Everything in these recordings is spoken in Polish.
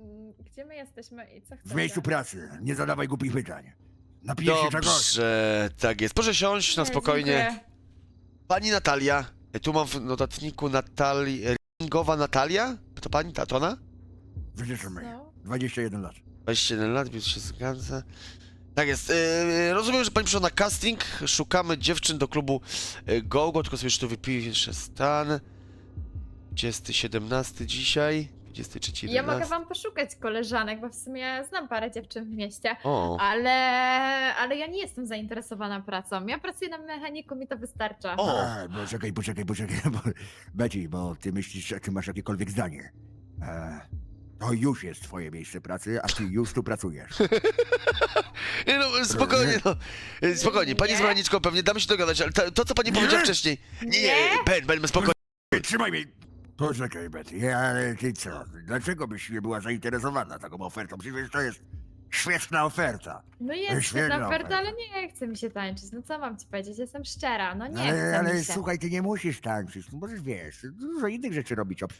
mm, gdzie my jesteśmy i co chcemy? W miejscu pracy. Nie zadawaj głupich pytań. Napijesz się czegoś? Dobrze, tak jest. Proszę siąść na Nie, spokojnie. dziękuję. Pani Natalia. e, Tu mam w notatniku Natali... Ringowa Natalia? To pani, ta, to ona? Wyliczymy. No. 21 lat. 21 lat, więc się zgadza. Tak jest. Yy, rozumiem, że pani przyszła na casting. Szukamy dziewczyn do klubu yy, GoGo, tylko sobie już tu wypiję jeszcze stan. 20, 17 dzisiaj. 23, Ja 11. mogę wam poszukać koleżanek, bo w sumie znam parę dziewczyn w mieście. O, Ale, ale ja nie jestem zainteresowana pracą. Ja pracuję na mechaniku, mi to wystarcza. O. A, bo czekaj, poczekaj, poczekaj. Bo, Betty, bo ty myślisz, że ty masz jakiekolwiek zdanie. E, to już jest twoje miejsce pracy, a ty już tu pracujesz. Nie no, spokojnie, no. Spokojnie, pani Nie. z pewnie damy się dogadać, ale to, to co pani powiedziała wcześniej. Nie, nie, Ben, Ben, spokojnie. Trzymaj mnie. Poczekaj, Betty, ale ty co? Dlaczego byś nie była zainteresowana taką ofertą? Przecież to jest świetna oferta. No jest Świetna świetna oferta, oferta. ale nie chce mi się tańczyć. No co mam ci powiedzieć? Jestem szczera. No nie ale chce ale mi się. słuchaj, ty nie musisz tańczyć. No Możesz, wiesz, dużo innych rzeczy robić. ob-.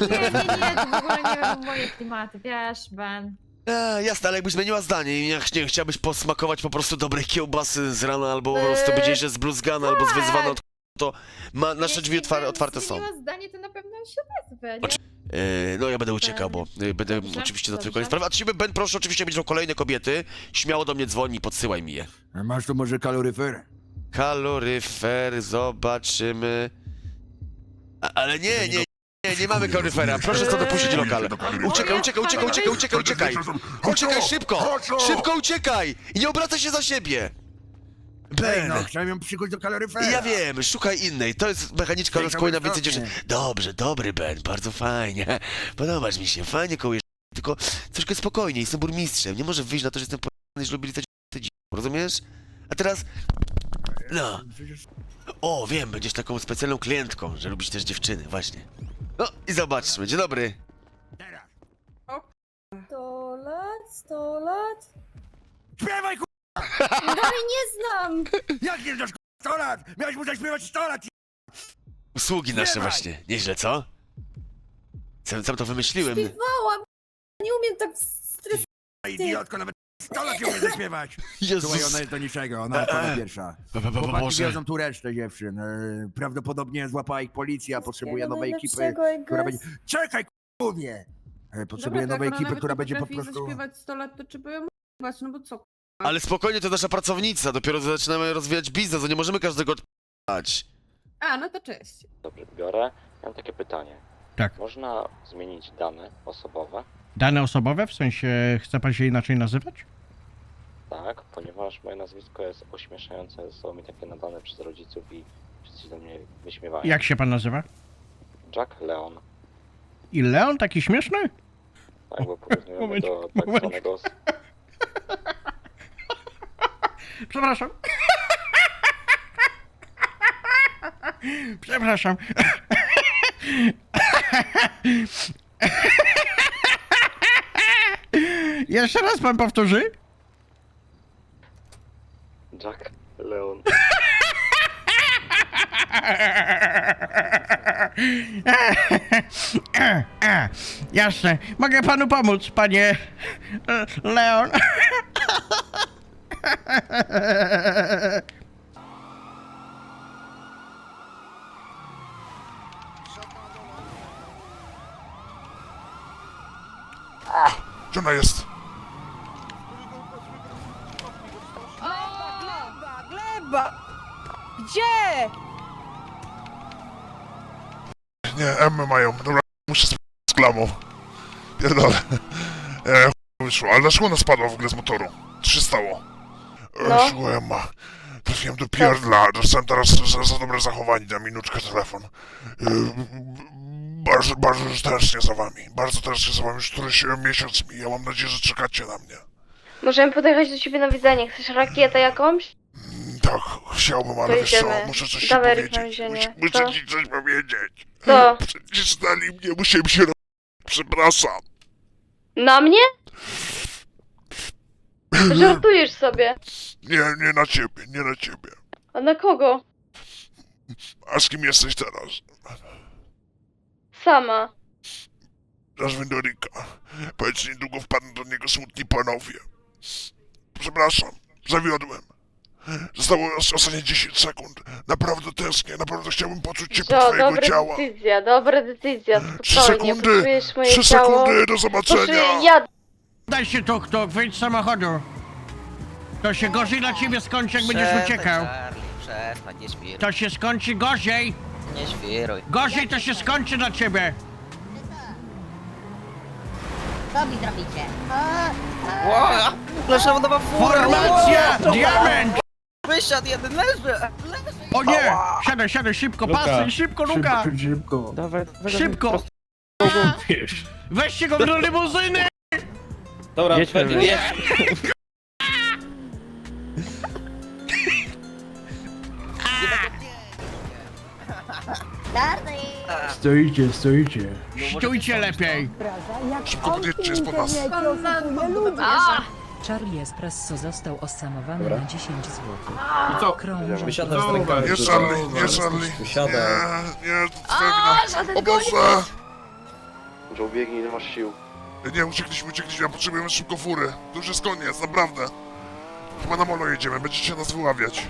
Nie, nie, nie, to w ogóle nie wiem moje klimaty, wiesz, Ben. E, jasne, ale jakbyś zmieniła zdanie i nie, nie chciałabyś posmakować po prostu dobrej kiełbasy z rana, albo po prostu Eee, będzie że zbluzgana, albo zwyzywana tak. od to ma, nasze drzwi Jeśli otwarte, otwarte są. zmieniła zdanie, to na pewno się odezwę, nie? Oczy- E, no ja będę uciekał, bo e, będę Dobrze, oczywiście na dobrze. koniec sprawy. A ciebie, Ben, proszę oczywiście, miał kolejne kobiety. Śmiało do mnie dzwoni, podsyłaj mi je. A Masz tu może kaloryfer? Kaloryfer, zobaczymy. A, ale nie, nie, nie, nie mamy kaloryfera. Proszę stąd opuścić lokal. Uciekaj, uciekaj, uciekaj, uciekaj, uciekaj, uciekaj. Uciekaj szybko! Szybko uciekaj! I nie obracaj się za siebie! Ej, Ben! no, chciałem ją przykuć do kaloryfera. Ja wiem, szukaj innej. To jest mechaniczka, Ej, na więcej dziewczyn. Dobrze, dobry Ben, bardzo fajnie. Podobasz mi się, fajnie kołujesz. Tylko troszkę spokojniej, jestem burmistrzem. Nie może wyjść na to, że jestem pojechany, że lubi lizać ty rozumiesz? A teraz... No. O, wiem, będziesz taką specjalną klientką, że lubisz też dziewczyny, właśnie. No i zobaczmy, dzień dobry. teraz. Sto lat, sto lat? Śpiewaj, ku... Dalej nie znam! Jak nie znasz, ku... 100 lat! Miałeś mu zaśpiewać 100 lat! Usługi nasze Śpiewaj. właśnie. Nieźle, co? Sam, sam to wymyśliłem. Śpiewałam! Nie umiem tak stresować. Idiotko, nawet 100 lat nie umie zaśpiewać! Słuchaj, Jezus! ona jest do niczego, ona odpowiada pierwsza. Bo- bo- bo- Chłopaki Boże. wiedzą tu resztę dziewczyn. E, Prawdopodobnie złapała ich policja, potrzebuje nowej ekipy, która będzie... Czekaj, ku... mówię! E, Potrzebuje Dobra, to nowej ona ekipy, nawet która nie będzie po potrafi prostu... zaśpiewać 100 lat, to trzeba ją śpiewać, no bo co? Ale spokojnie, to nasza pracownica. Dopiero zaczynamy rozwijać biznes, a nie możemy każdego odpać. A, no to cześć. Dobrze, biorę. Mam takie pytanie. Tak. Można zmienić dane osobowe? Dane osobowe, w sensie chce pan się inaczej nazywać? Tak, ponieważ moje nazwisko jest ośmieszające, zostało mi takie nadane przez rodziców i wszyscy się do mnie wyśmiewają. Jak się pan nazywa? Jack Leon. I Leon taki śmieszny? Tak, bo porównujemy Moment, do tak zwanego... Przepraszam. Przepraszam. Jeszcze raz pan powtórzy? Jack Leon. Jasne. Mogę panu pomóc, panie Leon. Gdzie ona jest? Gleba, gleba! Gdzie? Nie, M mają. Dobra, muszę sp- z klamą. Pierdolę. E, ch- wyszło. Ale dlaczego ona spadła w ogóle z motoru? Co się stało? No. Słuchaj, Emma. Trafiłem do pierdla. Dostałem teraz za, za dobre zachowanie na minutkę telefon. E, bardzo, bardzo tęsknię za wami. Bardzo tęsknię za wami. Już któryś miesiąc mija. Mam nadzieję, że czekacie na mnie. Możemy podjechać do ciebie na widzenie. Chcesz rakietę jakąś? Mm, Tak, chciałbym, ale wiesz co, Pojedziemy. muszę coś ci Dawaj, powiedzieć. więzienie. Muszę, muszę ci coś powiedzieć. Co? Przecież znali mnie, musiałem się roz... Przepraszam. Na mnie? Żartujesz sobie. Nie, nie na ciebie, nie na ciebie. A na kogo? A z kim jesteś teraz? Sama. Zadzwoń do Rika. Powiedz, niedługo wpadną do niego smutni panowie. Przepraszam, zawiodłem. Zostało os- ostatnie 10 sekund. Naprawdę tęsknię, naprawdę chciałbym poczuć ciepło Jo, twojego dobra ciała. decyzja, dobra decyzja, spokojnie, sekundy, poczujesz moje trzy ciało. sekundy, do Poczuję, zobaczenia. ja Daj się tuk tuk, wyjdź z samochodu. To się gorzej dla ciebie skończy, jak będziesz uciekał. Charlie, przestań, nie świruj, To się skończy gorzej. nie świruj. Gorzej to się skończy dla ciebie. Co mi zrobicie? Ło, nasza nowa fura! Formacja! Diament! Wysiadł jeden, leży! O nie! Siadaj, siadaj, szybko, pasy, szybko, Luka! Szybko. Dawaj, Szybko! Weźcie go do limuzyny! Dobra, jedźmy. Stoicie, stoicie. Stójcie lepiej! Szybko podjedźcie, jest po nas. A, Charlie Espresso został osamowany na 10 zł. co? Krążę. Wysiadam z rękami. Nie Charlie, nie Charlie. Wysiadam. Nie, nie, to twoja wina. żaden O Boże! Joe, biegnij, nie masz sił. Nie, uciekliśmy, uciekliśmy, a potrzebujemy szybko fury. To już jest koniec, naprawdę. Chyba na molo jedziemy, będziecie nas wyławiać.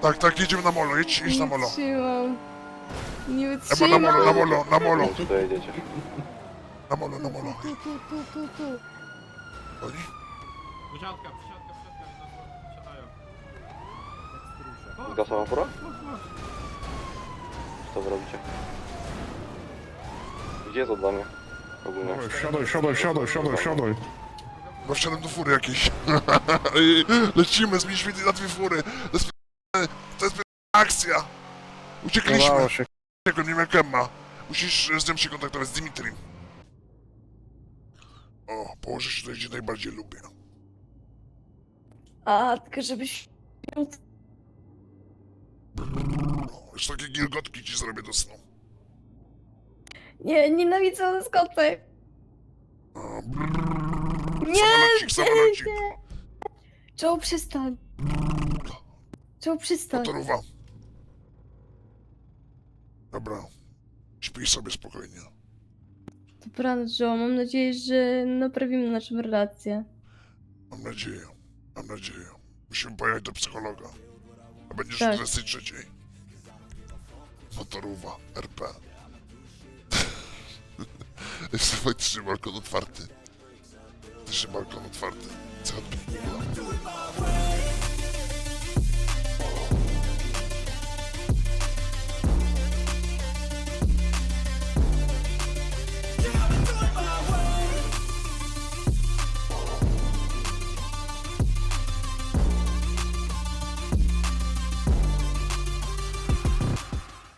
Tak, tak, jedziemy na molo, jedź, jedź na molo. wytrzymam. Nie Eba, na molo, na molo, na molo, Tutaj jedziecie. na molo, na molo. Tu, tu, tu, tu, tu. Oni? Zgasła fura? Co wy robicie? Gdzie jest oddanie? Ogólnie. Siadaj, siadaj, siadaj, siadaj, siadaj. No wsiadłem do fury jakiejś. Ej, Lecimy, zmieniliśmy na dwie fury. To jest, to jest akcja. Uciekliśmy. się. Tego nie wiem jak ma. Musisz e, z nią się kontaktować, z Dimitrim. O, położę się tutaj, gdzie najbardziej lubię. A, tylko żebyś... O, Już takie gilgotki ci zrobię do snu. Nie, nienawidzę brrr. Nie, Samolocik, samolocik. Joe, przestań. Joe, przestań. Motorowa. Dobra. Śpij sobie spokojnie. Dobranoc, Joe. Mam nadzieję, że naprawimy naszą relację. Mam nadzieję. Mam nadzieję. Musimy pojechać do psychologa. A będziesz Tak. o 23. Motorowa. RP. Jeszcze faktycznie balkon otwarty. Faktycznie balkon otwarty. Co?